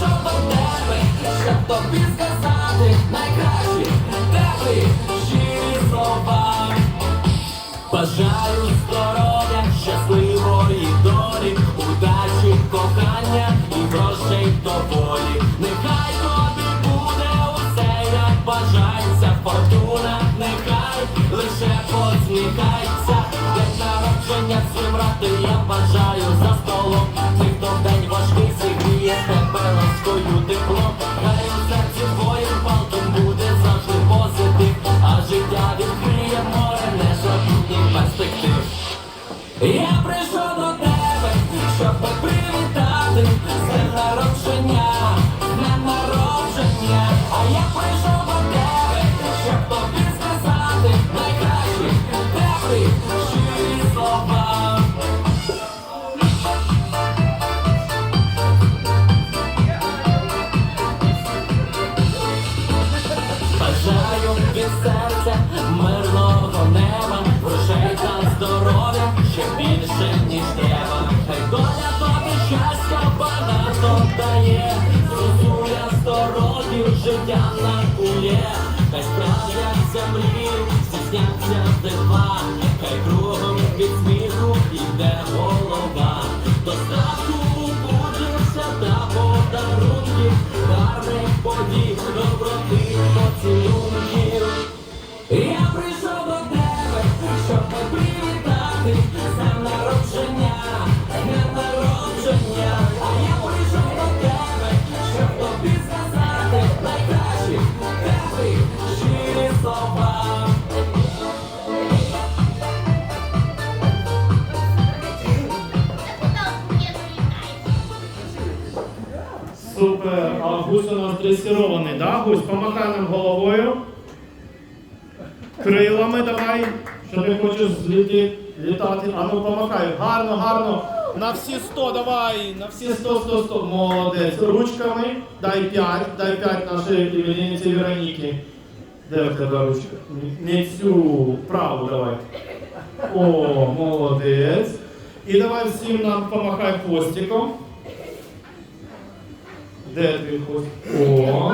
прийшов до тебе, щоб тобі сказати найкращі теплі щирі слова. Бажаю здоров'я, щасливої долі, удачі, кохання і грошей доволі. Нехай тобі буде усе, як бажається, фортуна, нехай лише посміхається. День народження всім я бажаю за столом. Сміху йде голова. Супер. А гусь у нас дресірований, да? Гусь, помахай нам головою. Крилами давай. Що ти хочеш зліти, літати? А ну помахай. Гарно, гарно. На всі 100 давай. На всі 100, 100, 100. Молодець. Ручками. Дай 5. Дай 5 нашій іменинниці Вероніки. Де в тебе ручка? Не цю праву давай. О, молодець. І давай всім нам помахай хвостиком. Де твій хвост? О,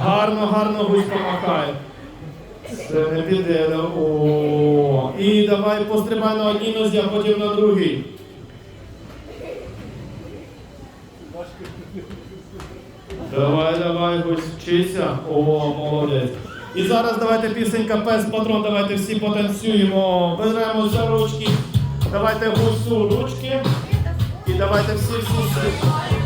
гарно, гарно гусь помахай. Це не піде. О, і давай пострибай на одній нозі, а потім на другій. Давай, давай, гусь, вчися. О, молодець. І зараз давайте пісенька пес патрон, давайте всі потанцюємо. Беремо за ручки. Давайте гусу ручки. І давайте всі всі всі.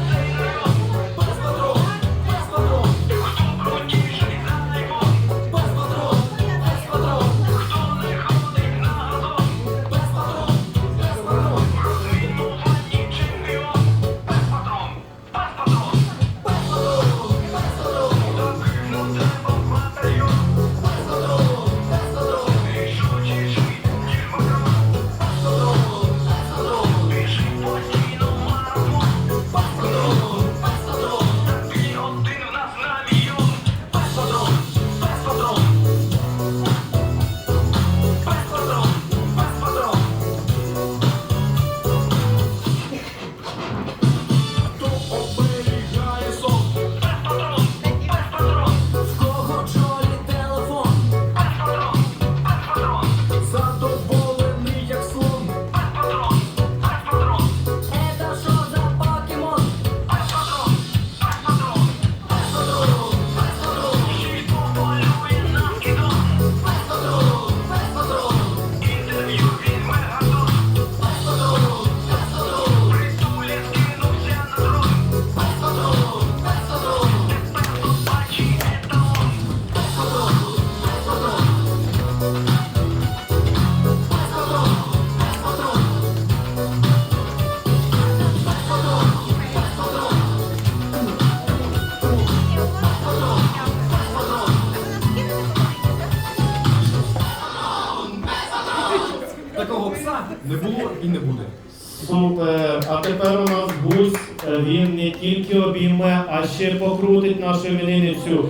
А тепер у нас гусь. Е, Він не тільки обійме, а ще покрутить нашу іменинницю.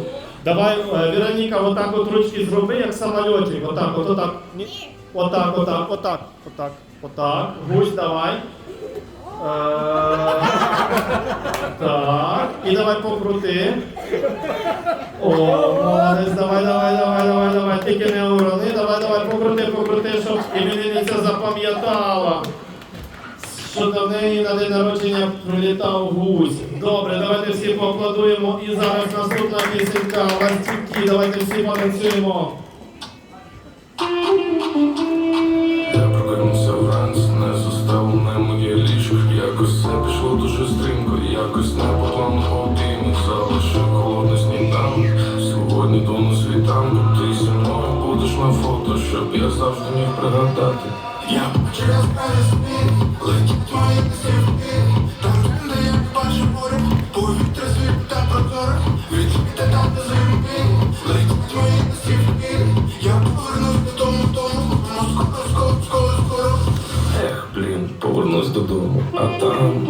Давай, е, Вероніка, отак от ручки зроби, як самольотик. Отак, от, отак. Отак, отак, отак, отак, отак. Гусь, давай. Е, Так, і давай покрути. О, молодець, давай, давай, давай, давай, давай. Тільки не урони, давай, давай, покрути, покрути, щоб іменинниця запам'ятала. Що до неї на день народження прилітав гусь. Добре, давайте всі поаплодуємо. І зараз наступна пісенька. Ластівки, давайте всі потанцюємо. Я прокинувся вранці, не застелене моє ліжок. Якось все пішло дуже стрімко, якось не по на фото, щоб я завжди міг пригадати. Я через сни, летять мої сівки Там де я бачу море, повітря світ та прозоре. Відчуйте там до зими, летять мої сівки Я повернусь додому, дому, ну скоро, скоро, скоро, скоро. Ех, блін, повернусь додому, а там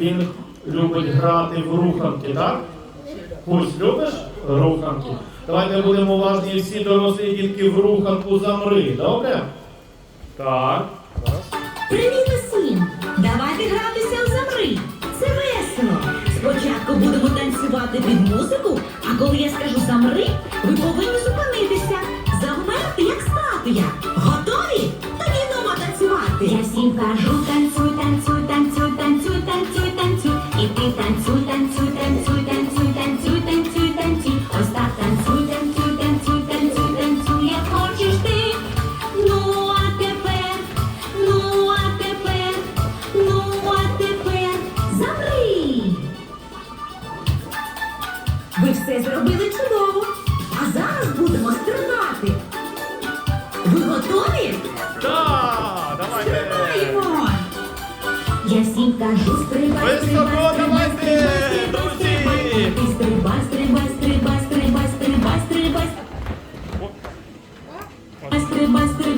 він любить грати в руханки, так? Гусь, любиш руханки? Давайте будемо уважні всі дорослі тільки в руханку замри, добре? Так. Привіт усім! Давайте гратися у замри. Це весело. Спочатку будемо танцювати під музику, а коли я скажу замри, ви повинні зупинитися, завмерти як статуя. Готові? Тоді дома танцювати. Я всім кажу Pastre, pastre.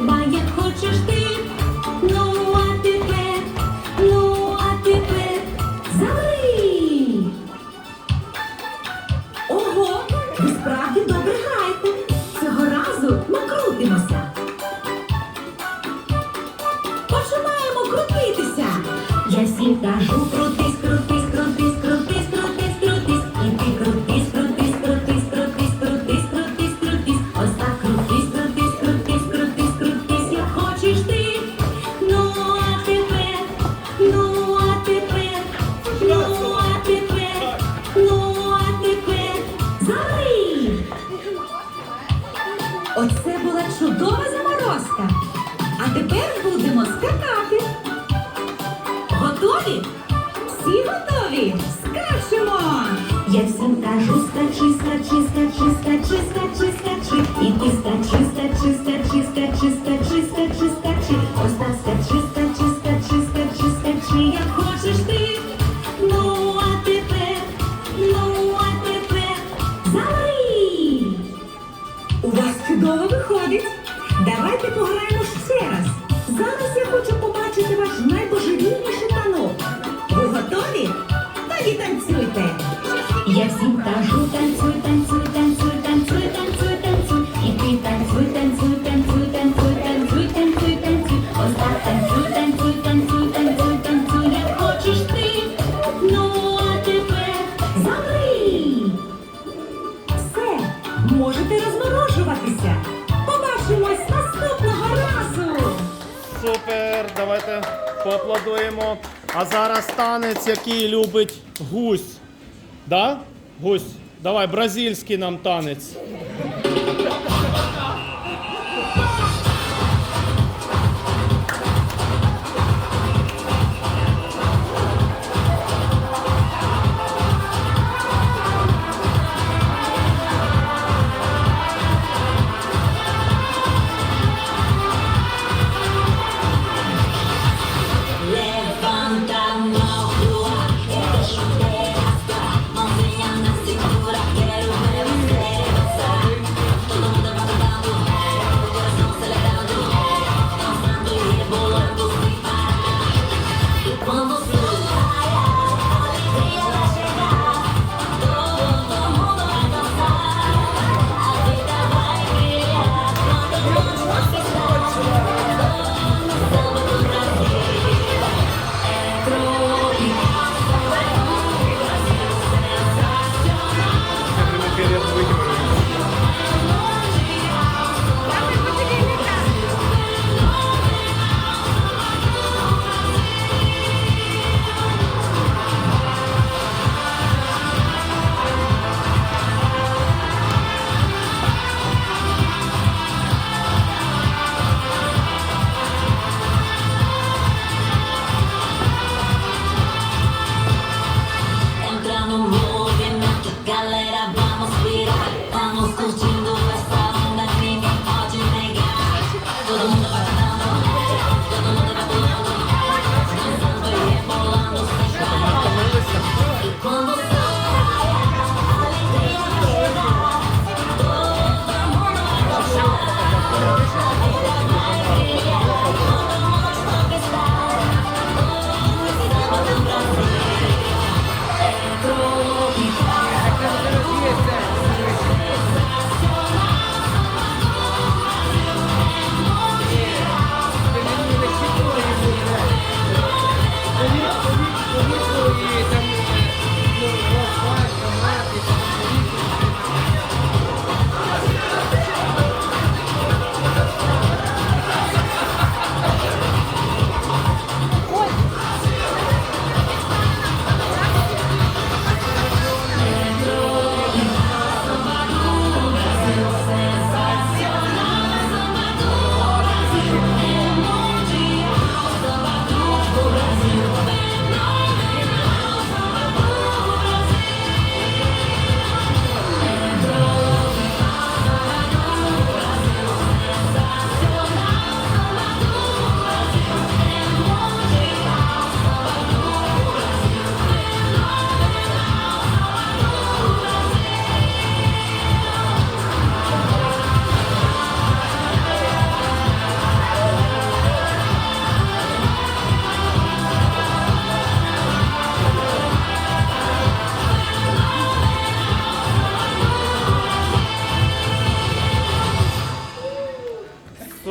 Я всім кажу, танцюй, танцюй, танцюй, танцюй, танцюй, танцюй. І ти танцюй, танцюй, танцюй, танцюй, танцюй, танцюй, танцюй. Ось так танцюй, танцюй, танцюй, танцюй, танцюй, як хочеш ти. Ну, а тепер замри. Все, можете розморожуватися. Побачимось наступного разу. Супер, давайте поаплодуємо. А зараз танець, який любить гусь. Да? Гусь, давай, бразильський нам танець.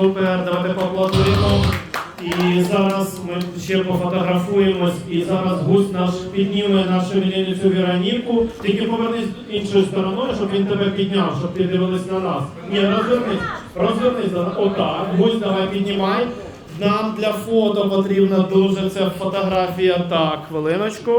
Супер, давайте поаплодуємо. І зараз ми ще пофотографуємось. І зараз гусь наш підніме нашу мільницю Вероніку. Тільки повернись іншою стороною, щоб він тебе підняв, щоб ти дивились на нас. Ні, розвернись, розвернись. Отак. Гусь, давай піднімай. Нам для фото потрібна дуже ця фотографія. Так, хвилиночку.